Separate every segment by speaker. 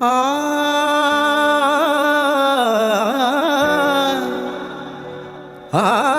Speaker 1: ആ ആ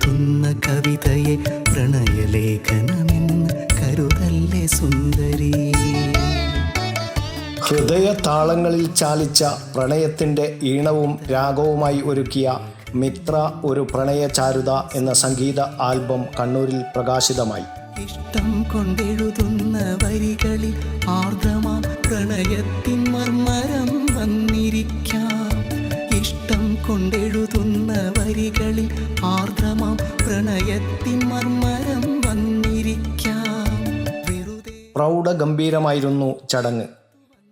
Speaker 1: എഴുതുന്ന കവിതയെ പ്രണയലേഖനമെന്ന് കരുതല്ലേ സുന്ദരി?
Speaker 2: ഹൃദയ താളങ്ങളിൽ ചാലിച്ച പ്രണയത്തിന്റെ ഈണവും രാഗവുമായി ഒരുക്കിയ മിത്ര ഒരു പ്രണയ ചാരുത എന്ന സംഗീത ആൽബം കണ്ണൂരിൽ പ്രകാശിതമായി.
Speaker 1: ഇഷ്ടം കൊണ്ടെഴുതുന്ന വരികളിൽ ആർദ്രമാ പ്രണയത്തിൻ മർമ്മരം വന്നിരിക്കാം. ഇഷ്ടം കൊണ്ടെഴുതുന്ന
Speaker 2: പ്രൗഢഗംഭീരമായിരുന്നു ചടങ്ങ്.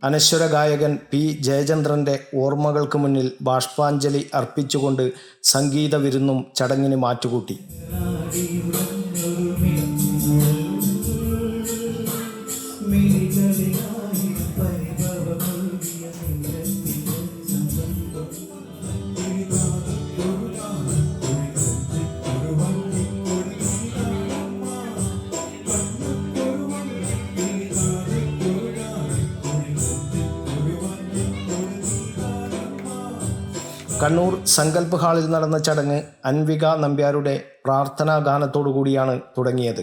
Speaker 2: അനശ്വര ഗായകൻ പി. ജയചന്ദ്രന്റെ ഓർമ്മകൾക്ക് മുന്നിൽ ബാഷ്പാഞ്ജലി അർപ്പിച്ചുകൊണ്ട് സംഗീത വിരുന്നും ചടങ്ങിന് മാറ്റുകൂട്ടി. കണ്ണൂർ സങ്കല്പ് ഹാളിൽ നടന്ന ചടങ്ങ് അൻവിക നമ്പ്യാരുടെ പ്രാർത്ഥനാ ഗാനത്തോടു കൂടിയാണ് തുടങ്ങിയത്.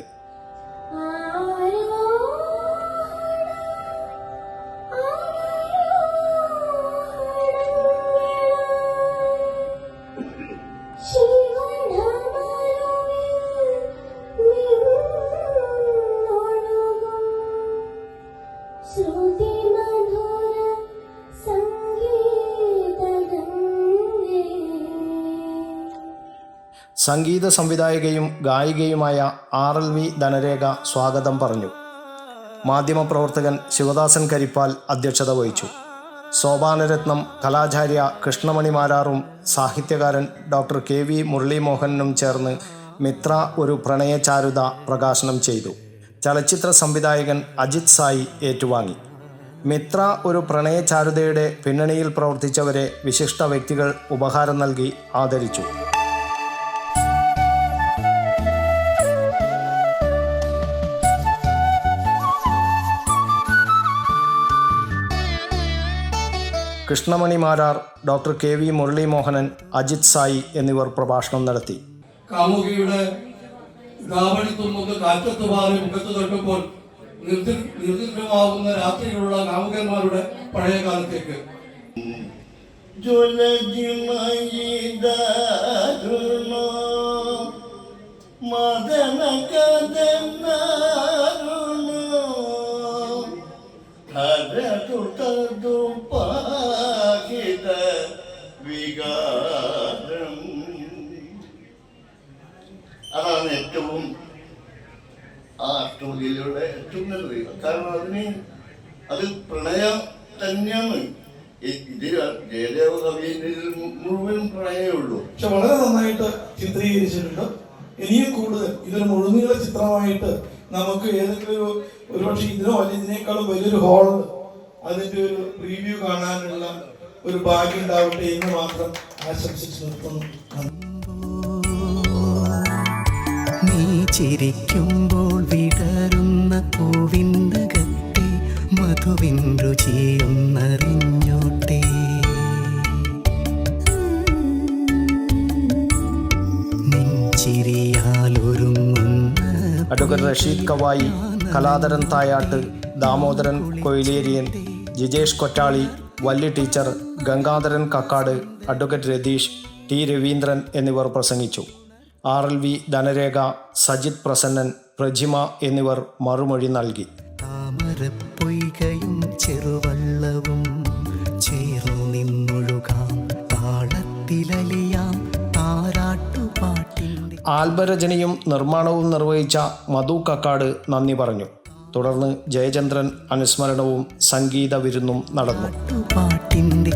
Speaker 2: സംഗീത സംവിധായകയും ഗായികയുമായ ആർ എൽ വി ധനരേഖ സ്വാഗതം പറഞ്ഞു. മാധ്യമപ്രവർത്തകൻ ശിവദാസൻ കരിപ്പാൽ അധ്യക്ഷത വഹിച്ചു. സോപാനരത്നം കലാചാര്യ കൃഷ്ണമണി മാരാറും സാഹിത്യകാരൻ ഡോക്ടർ കെ വി മുരളീമോഹനും ചേർന്ന് മിത്ര ഒരു പ്രണയചാരുത പ്രകാശനം ചെയ്തു. ചലച്ചിത്ര സംവിധായകൻ അജിത് സായി ഏറ്റുവാങ്ങി. മിത്ര ഒരു പ്രണയചാരുതയുടെ പിന്നണിയിൽ പ്രവർത്തിച്ചവരെ വിശിഷ്ട വ്യക്തികൾ ഉപഹാരം നൽകി ആദരിച്ചു. Krishnamani Marar doctor K V Muraleemohanan Ajith Sai എന്നിവർ പ്രഭാഷണം നടത്തി.
Speaker 3: കാമുകിയുടെ ഗാവണിത്തുമ്പ് കാറ്റത്ത് പാറി മുഖത്ത് തൊട്ടുമ്പോൾ നിർത്തി നിർദ്ദിഷ്ടമാവുന്ന രാത്രിയിലുള്ള കാമുകന്മാരുടെ പഴയ കാലത്തേക്ക്.
Speaker 4: അതാണ് ഏറ്റവും ആ സ്റ്റോറിയിലൂടെ ഏറ്റവും നല്ലത് കാരണം അതിന് അത് പ്രണയം തന്നെയാണ്. ഇത് ഇതിൽ ജയദേവ കവിയുടെ മുഴുവൻ പ്രണയമേ ഉള്ളൂ.
Speaker 5: പക്ഷെ വളരെ നന്നായിട്ട് ചിത്രീകരിച്ചിട്ടുണ്ട്. ഇനിയും കൂടുതൽ ഇതൊരു മുഴുനീള ചിത്രമായിട്ട് നമുക്ക് ഏതെങ്കിലും ഒരു ഒരുപക്ഷെ ഇതിനോ അല്ലെങ്കിൽ ഇതിനേക്കാളും വലിയൊരു ഹോൾ അതിന്റെ ഒരു റിവ്യൂ കാണാനുള്ള ഒരു ഭാഗ്യം ഉണ്ടാവട്ടെ എന്ന് മാത്രം ആശംസിച്ച് നിർത്തുന്നു.
Speaker 1: നീ ചിരിക്കുമ്പോൾ വിടരുന്ന പൂവിന്തകത്തെ മധുവിൻ രുചിയൊന്നറിഞ്ഞോട്ടെ
Speaker 2: advocate Rasheed Kavayi Kalatharan Thayatt Damodaran Koilerian Jijesh Kottali Valli teacher Gangadharan Kakkad advocate Ratheesh T Raveendran എന്നിവർ പ്രസംഗിച്ചു. R L V Dhanarekha Sajith Prasannan Prajima എന്നിവർ മറുമൊഴി നൽകി.
Speaker 1: താമരപ്പൊയ്കയും ചെറുവള്ളവും ചേർന്നു നിന്നൊഴുകാം താളത്തിലലിയാം താരാട്ടുപാട്ടിന്റെ
Speaker 2: ആൽബരചനയും നിർമ്മാണവും നിർവഹിച്ച മധു കക്കാട് നന്ദി പറഞ്ഞു. തുടർന്ന് ജയചന്ദ്രൻ അനുസ്മരണവും സംഗീത വിരുന്നും നടന്നു
Speaker 1: പാട്ടിന്റെ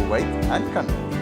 Speaker 6: Kuwait and Kannur.